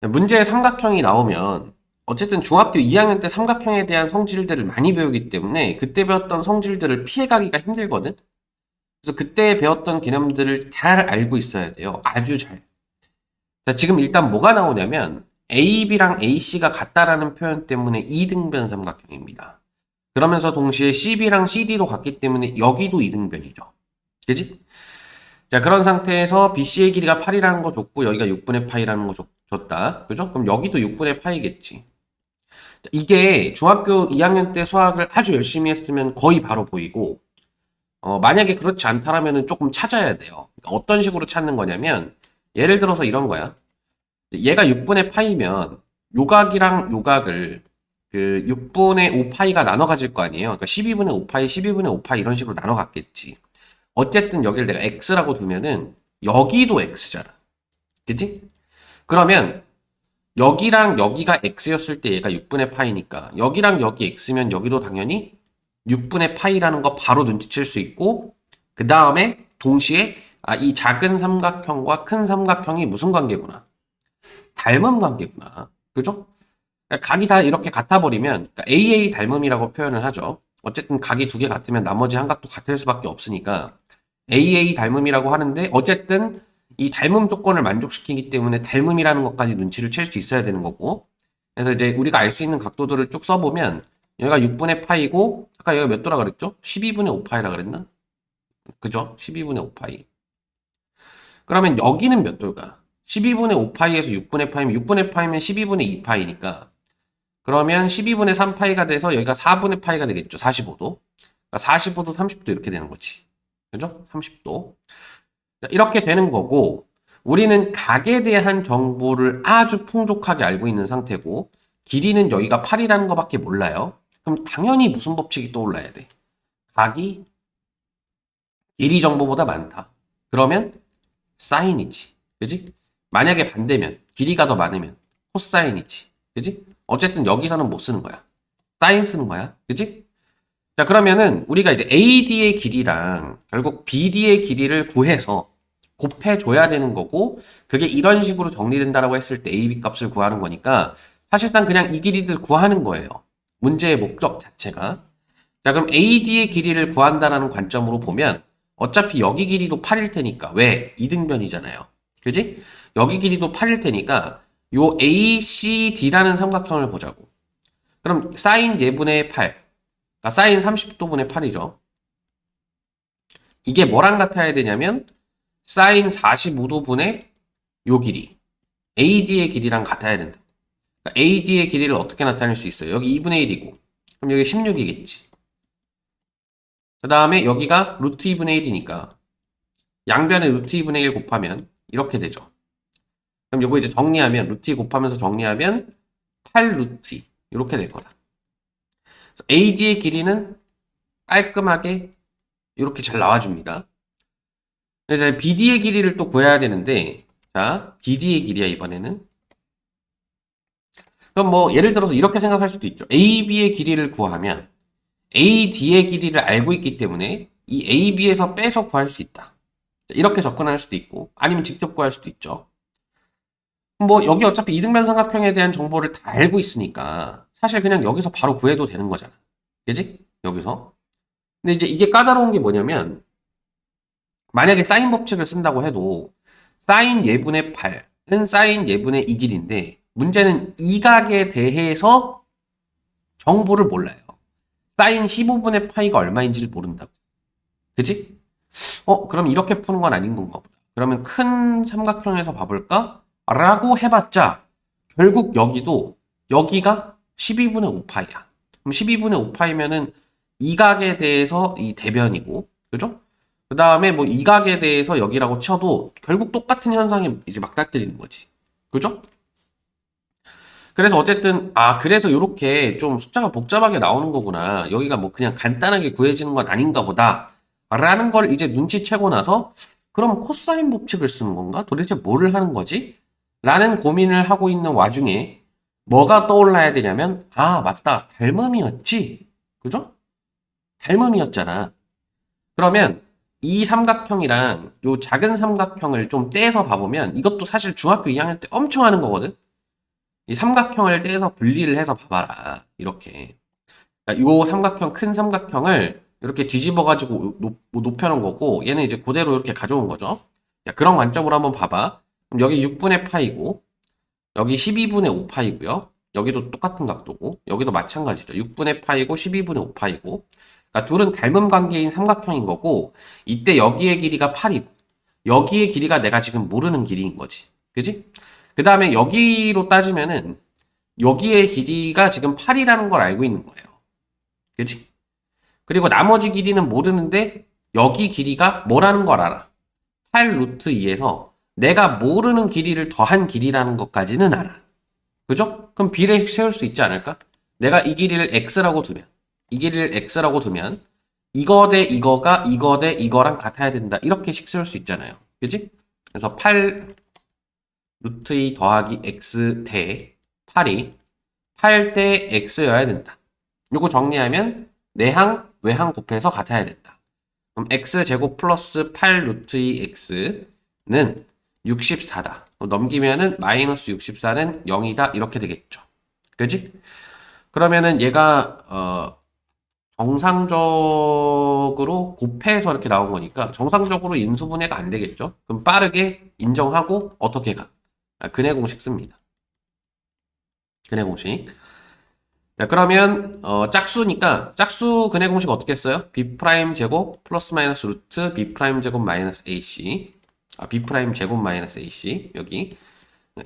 문제에 삼각형이 나오면 어쨌든 중학교 2학년 때 삼각형에 대한 성질들을 많이 배우기 때문에 그때 배웠던 성질들을 피해가기가 힘들거든. 그래서 그때 배웠던 개념들을 잘 알고 있어야 돼요. 아주 잘. 자, 지금 일단 뭐가 나오냐면 AB랑 AC가 같다라는 표현 때문에 이등변 삼각형입니다. 그러면서 동시에 CB랑 CD도 같기 때문에 여기도 이등변이죠. 그지? 자, 그런 상태에서 BC의 길이가 8이라는 거 줬고 여기가 6분의 파이라는 거 줬, 줬다. 그죠? 그럼 여기도 6분의 파이겠지. 자, 이게 중학교 2학년 때 수학을 아주 열심히 했으면 거의 바로 보이고 어, 만약에 그렇지 않다라면 조금 찾아야 돼요. 그러니까 어떤 식으로 찾는 거냐면 예를 들어서 이런 거야. 얘가 6분의 파이면 요각이랑 요각을 그 6분의 5파이가 나눠 가질 거 아니에요. 그러니까 12분의 5파이, 12분의 5파이 이런 식으로 나눠 갔겠지. 어쨌든 여기를 내가 x라고 두면은 여기도 x잖아. 그치? 그러면 여기랑 여기가 x였을 때 얘가 6분의 파이니까 여기랑 여기 x면 여기도 당연히 6분의 파이라는 거 바로 눈치챌 수 있고 그 다음에 동시에 아, 이 작은 삼각형과 큰 삼각형이 무슨 관계구나. 닮은 관계구나. 그죠? 그러니까 각이 다 이렇게 같아버리면 그러니까 AA 닮음이라고 표현을 하죠. 어쨌든 각이 두 개 같으면 나머지 한 각도 같을 수밖에 없으니까 AA 닮음이라고 하는데 어쨌든 이 닮음 조건을 만족시키기 때문에 닮음이라는 것까지 눈치를 챌 수 있어야 되는 거고 그래서 이제 우리가 알 수 있는 각도들을 쭉 써보면 여기가 6분의 파이고 아까 여기가 몇 도라 그랬죠? 12분의 5파이라 그랬나? 그죠? 12분의 5파이 그러면 여기는 몇 도일까? 12분의 5파이에서 6분의 파이면 6분의 파이면 12분의 2파이니까 그러면 12분의 3파이가 돼서 여기가 4분의 파이가 되겠죠. 45도. 그러니까 45도, 30도 이렇게 되는 거지. 그죠? 30도. 이렇게 되는 거고 우리는 각에 대한 정보를 아주 풍족하게 알고 있는 상태고 길이는 여기가 8이라는 것밖에 몰라요. 그럼 당연히 무슨 법칙이 떠올라야 돼? 각이 길이 정보보다 많다. 그러면 사인이지. 그지? 만약에 반대면 길이가 더 많으면 코사인이지. 그지? 어쨌든 여기서는 못 쓰는 거야. 사인 쓰는 거야. 그지? 자, 그러면은 우리가 이제 AD의 길이랑 결국 BD의 길이를 구해서 곱해줘야 되는 거고, 그게 이런 식으로 정리된다라고 했을 때 AB 값을 구하는 거니까, 사실상 그냥 이 길이들 구하는 거예요. 문제의 목적 자체가. 자, 그럼 AD의 길이를 구한다라는 관점으로 보면, 어차피 여기 길이도 8일 테니까, 왜? 이등변이잖아요. 그지? 여기 길이도 8일 테니까, 요 ACD라는 삼각형을 보자고. 그럼 사인 예분의 8. 아, 사인 30도분의 8이죠. 이게 뭐랑 같아야 되냐면 사인 45도 분의 요 길이. AD의 길이랑 같아야 된다. 그러니까 AD의 길이를 어떻게 나타낼 수 있어요? 여기 2분의 1이고. 그럼 여기 16이겠지. 그 다음에 여기가 루트 2분의 1이니까 양변에 루트 2분의 1 곱하면 이렇게 되죠. 그럼 요거 이제 정리하면 루트 2 곱하면서 정리하면 8 루트 2 이렇게 될 거다. AD의 길이는 깔끔하게 이렇게 잘 나와줍니다. 그래서 BD의 길이를 또 구해야 되는데 자 BD의 길이야 이번에는 그럼 뭐 예를 들어서 이렇게 생각할 수도 있죠. AB의 길이를 구하면 AD의 길이를 알고 있기 때문에 이 AB에서 빼서 구할 수 있다. 이렇게 접근할 수도 있고 아니면 직접 구할 수도 있죠. 뭐 여기 어차피 이등변 삼각형에 대한 정보를 다 알고 있으니까 사실 그냥 여기서 바로 구해도 되는 거잖아. 그지? 여기서. 근데 이제 이게 까다로운 게 뭐냐면 만약에 사인 법칙을 쓴다고 해도 사인 예분의 8은 사인 예분의 2 길인데 문제는 이 각에 대해서 정보를 몰라요. 사인 15분의 파이가 얼마인지를 모른다고. 그지? 어, 그럼 이렇게 푸는 건 아닌 건가 보다. 그러면 큰 삼각형에서 봐볼까? 라고 해봤자 결국 여기도 여기가 12분의 5파이야. 그럼 12분의 5파이면은 이 각에 대해서 이 대변이고, 그죠? 그 다음에 뭐 이 각에 대해서 여기라고 쳐도 결국 똑같은 현상이 이제 맞닥뜨리는 거지. 그죠? 그래서 어쨌든, 아, 그래서 이렇게 좀 숫자가 복잡하게 나오는 거구나. 여기가 뭐 그냥 간단하게 구해지는 건 아닌가 보다. 라는 걸 이제 눈치채고 나서, 그럼 코사인 법칙을 쓰는 건가? 도대체 뭐를 하는 거지? 라는 고민을 하고 있는 와중에 뭐가 떠올라야 되냐면, 아, 맞다. 닮음이었지. 그죠? 닮음이었잖아. 그러면 이 삼각형이랑 요 작은 삼각형을 좀 떼서 봐보면 이것도 사실 중학교 2학년 때 엄청 하는 거거든. 이 삼각형을 떼서 분리를 해서 봐봐라. 이렇게. 그러니까 요 삼각형, 큰 삼각형을 이렇게 뒤집어가지고 높, 높여놓은 거고, 얘는 이제 그대로 이렇게 가져온 거죠. 자, 그런 관점으로 한번 봐봐. 그럼 여기 6분의 파이고, 여기 12분의 5파이고요. 여기도 똑같은 각도고, 여기도 마찬가지죠. 6분의 파이고, 12분의 5파이고. 그러니까 둘은 닮은 관계인 삼각형인 거고, 이때 여기의 길이가 8이고, 여기의 길이가 내가 지금 모르는 길이인 거지. 그지? 그 다음에 여기로 따지면은, 여기의 길이가 지금 8이라는 걸 알고 있는 거예요. 그지? 그리고 나머지 길이는 모르는데, 여기 길이가 뭐라는 걸 알아. 8 루트 2에서 내가 모르는 길이를 더한 길이라는 것까지는 알아. 그죠? 그럼 비례 세울 수 있지 않을까? 내가 이 길이를 x라고 두면, 이 길이를 x라고 두면, 이거 대 이거가 이거 대 이거랑 같아야 된다. 이렇게씩 세울 수 있잖아요. 그지? 그래서 8 루트 2 더하기 x 대 8이 8 대 x여야 된다. 요거 정리하면 내항, 외항 곱해서 같아야 된다. 그럼 x 제곱 플러스 8 루트 2 x는 64다. 넘기면은 마이너스 64는 0이다. 이렇게 되겠죠. 그지? 그러면은 얘가 어 정상적으로 곱해서 이렇게 나온 거니까 정상적으로 인수분해가 안 되겠죠. 그럼 빠르게 인정하고 어떻게 가? 아, 근해 공식 씁니다. 근해 공식. 자, 그러면 어, 짝수니까 짝수 근해 공식 어떻게 써요? b 프라임 제곱 플러스 마이너스 루트 b 프라임 제곱 마이너스 ac 아, b 프라임 제곱 마이너스 ac 여기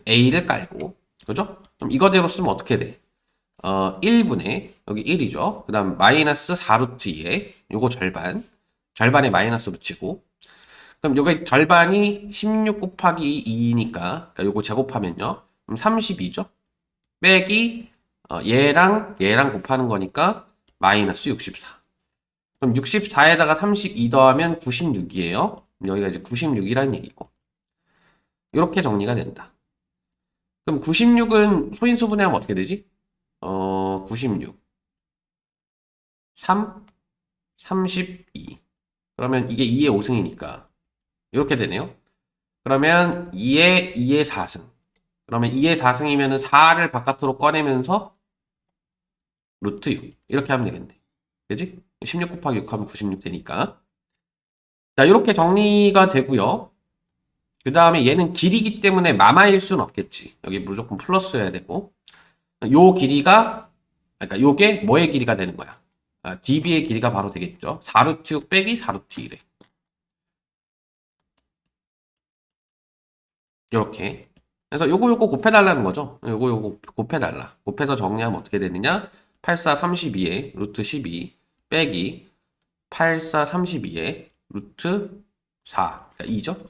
a를 깔고 그죠? 그럼 이거대로 쓰면 어떻게 돼? 어, 1분의 여기 1이죠. 그 다음 마이너스 4루트 2에 요거 절반 절반에 마이너스 붙이고 그럼 요게 절반이 16 곱하기 2니까 그러니까 요거 제곱하면요. 그럼 32죠. 빼기 어, 얘랑 얘랑 곱하는 거니까 마이너스 64. 그럼 64에다가 32 더하면 96이에요. 여기가 이제 96이라는 얘기고. 이렇게 정리가 된다. 그럼 96은 소인수분해하면 어떻게 되지? 어, 96. 3, 32. 그러면 이게 2의 5승이니까. 이렇게 되네요. 그러면 2의 2의 4승. 그러면 2의 4승이면 4를 바깥으로 꺼내면서 루트 6. 이렇게 하면 되겠네. 그지? 16 곱하기 6 하면 96 되니까. 자, 이렇게 정리가 되고요. 그 다음에 얘는 길이기 때문에 마마일 수는 없겠지. 여기 무조건 플러스여야 되고. 요 길이가, 그러니까 요게 뭐의 길이가 되는 거야? 아, db의 길이가 바로 되겠죠. 4루트 6 빼기 4루트 1에. 이렇게. 그래서 요거 요거 곱해달라는 거죠. 요거 요거 곱해달라. 곱해서 정리하면 어떻게 되느냐? 84 32에 루트 12 빼기 84 32에 루트 4 그러니까 2죠.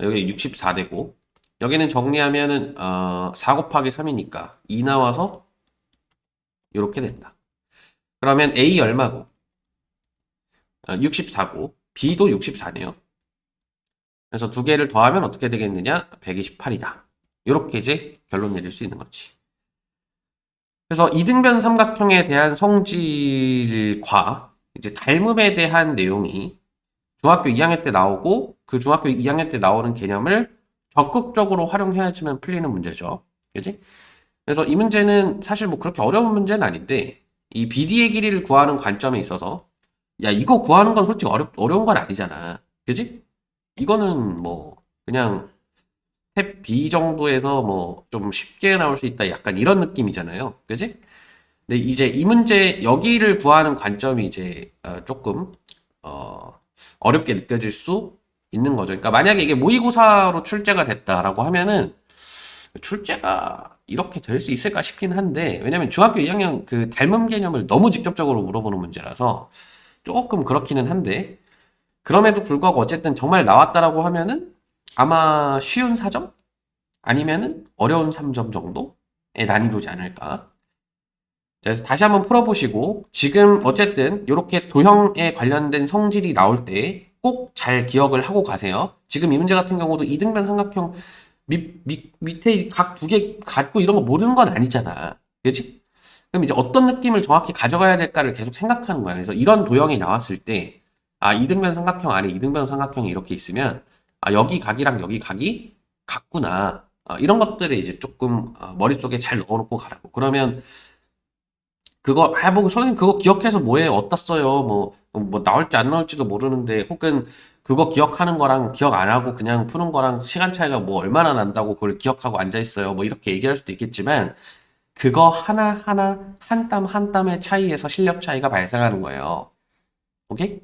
여기 64 되고 여기는 정리하면은 어, 4 곱하기 3이니까 2 나와서 이렇게 된다. 그러면 A 얼마고? 어, 64고 B도 64네요. 그래서 두 개를 더하면 어떻게 되겠느냐? 128이다. 이렇게 이제 결론 내릴 수 있는 거지. 그래서 이등변 삼각형에 대한 성질과 이제 닮음에 대한 내용이 중학교 2학년 때 나오고 그 중학교 2학년 때 나오는 개념을 적극적으로 활용해야지만 풀리는 문제죠. 그지? 그래서 이 문제는 사실 뭐 그렇게 어려운 문제는 아닌데 이 BD의 길이를 구하는 관점에 있어서 야 이거 구하는 건 솔직히 어렵 어려운 건 아니잖아. 그지? 이거는 뭐 그냥 스텝 B 정도에서 뭐 좀 쉽게 나올 수 있다 약간 이런 느낌이잖아요. 그지? 근데 이제 이 문제 여기를 구하는 관점이 이제 어, 조금 어 어렵게 느껴질 수 있는 거죠. 그러니까 만약에 이게 모의고사로 출제가 됐다라고 하면은 출제가 이렇게 될 수 있을까 싶긴 한데 왜냐면 중학교 2학년 그 닮음 개념을 너무 직접적으로 물어보는 문제라서 조금 그렇기는 한데 그럼에도 불구하고 어쨌든 정말 나왔다라고 하면은 아마 쉬운 4점 아니면은 어려운 3점 정도의 난이도지 않을까. 그래서 다시 한번 풀어보시고 지금 어쨌든 이렇게 도형에 관련된 성질이 나올 때 꼭 잘 기억을 하고 가세요. 지금 이 문제 같은 경우도 이등변 삼각형 밑, 밑, 밑에 각 두 개 갖고 이런 거 모르는 건 아니잖아. 그지? 그럼 이제 어떤 느낌을 정확히 가져가야 될까를 계속 생각하는 거야. 그래서 이런 도형이 나왔을 때, 아, 이등변 삼각형 안에 이등변 삼각형이 이렇게 있으면, 아, 여기 각이랑 여기 각이 같구나. 어, 이런 것들을 이제 조금 어, 머릿속에 잘 넣어놓고 가라고. 그러면 그거 해보고 선생님 그거 기억해서 뭐해? 써요? 뭐, 뭐 나올지 안 나올지도 모르는데 혹은 그거 기억하는 거랑 기억 안 하고 그냥 푸는 거랑 시간 차이가 뭐 얼마나 난다고 그걸 기억하고 앉아 있어요. 뭐 이렇게 얘기할 수도 있겠지만 그거 하나하나 한 땀 한 땀의 차이에서 실력 차이가 발생하는 거예요. 오케이?